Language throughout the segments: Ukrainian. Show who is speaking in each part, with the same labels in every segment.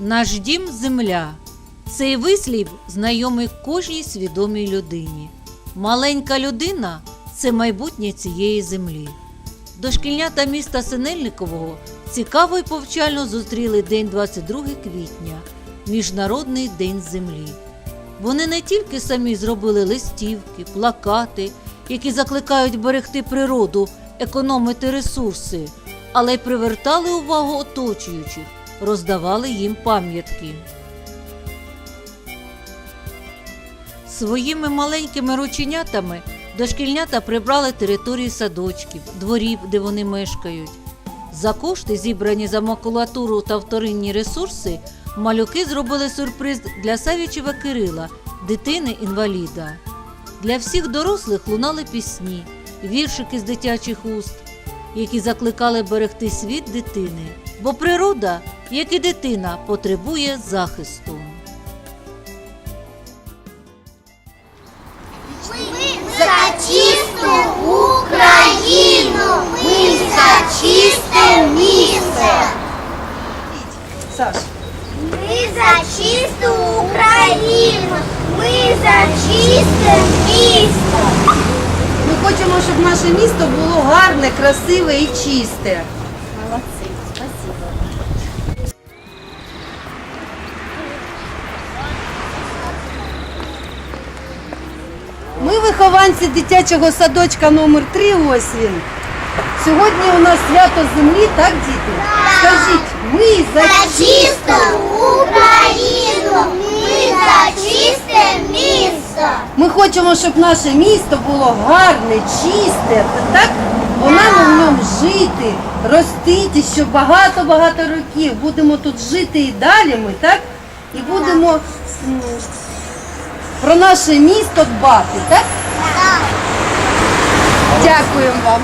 Speaker 1: Наш дім земля. Цей вислів знайомий кожній свідомій людині. Маленька людина це майбутнє цієї землі. Дошкільнята міста Синельникового цікаво і повчально зустріли день 22 квітня, Міжнародний день землі. Вони не тільки самі зробили листівки, плакати, які закликають берегти природу, економити ресурси, але й привертали увагу оточуючих, роздавали їм пам'ятки. Своїми маленькими рученятами дошкільнята прибрали території садочків, дворів, де вони мешкають. За кошти, зібрані за макулатуру та вторинні ресурси, малюки зробили сюрприз для Савічева Кирила, дитини-інваліда. Для всіх дорослих лунали пісні, віршики з дитячих уст, які закликали берегти світ дитини, бо природа, як і дитина, потребує захисту.
Speaker 2: Ми За чисту Україну! Ми за чисте місце!
Speaker 3: Саш,
Speaker 2: Ми за чисту Україну! Ми за чисте місто!
Speaker 3: ми хочемо, щоб наше місто було гарне, красиве і чисте. Вихованці дитячого садочка номер 3 ось він. Сьогодні у нас свято землі, так, діти? Скажіть, ми за
Speaker 2: чисту Україну! Ми за чисте місто!
Speaker 3: Ми хочемо, щоб наше місто було гарне, чисте, так? Бо нам в ньому жити, ростити, що багато-багато років будемо тут жити і далі ми, так? І будемо м, про наше місто дбати, так? Дякуємо вам.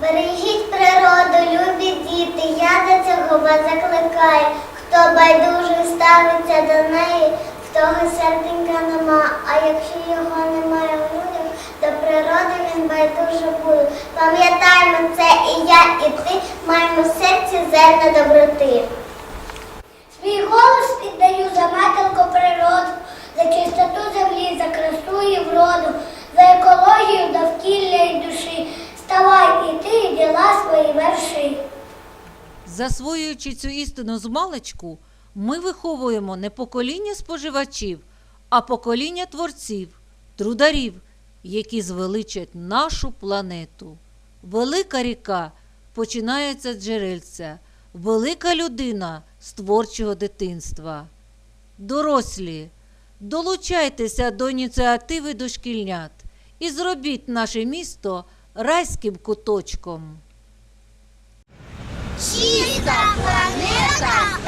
Speaker 2: Бережіть природу, любі діти, я до цього вас закликаю. Хто байдуже ставиться до неї, в того серденька нема, а якщо його немає в людях, до природи він байдуже буде. Пам'ятаємо це і я, і ти маємо в серці зерна доброти. Свій голос віддаю за матінку природу, за чистоту землі, за і вроду, за екологію довкілля і душі. Вставай і ти, діла свої верши.
Speaker 1: Засвоюючи цю істину з маличку, ми виховуємо не покоління споживачів, а покоління творців, трударів, які звеличать нашу планету. Велика ріка починається з джерельця, велика людина з творчого дитинства. Дорослі, долучайтеся до ініціативи дошкільнят і зробіть наше місто райським куточком.
Speaker 2: Чиста планета.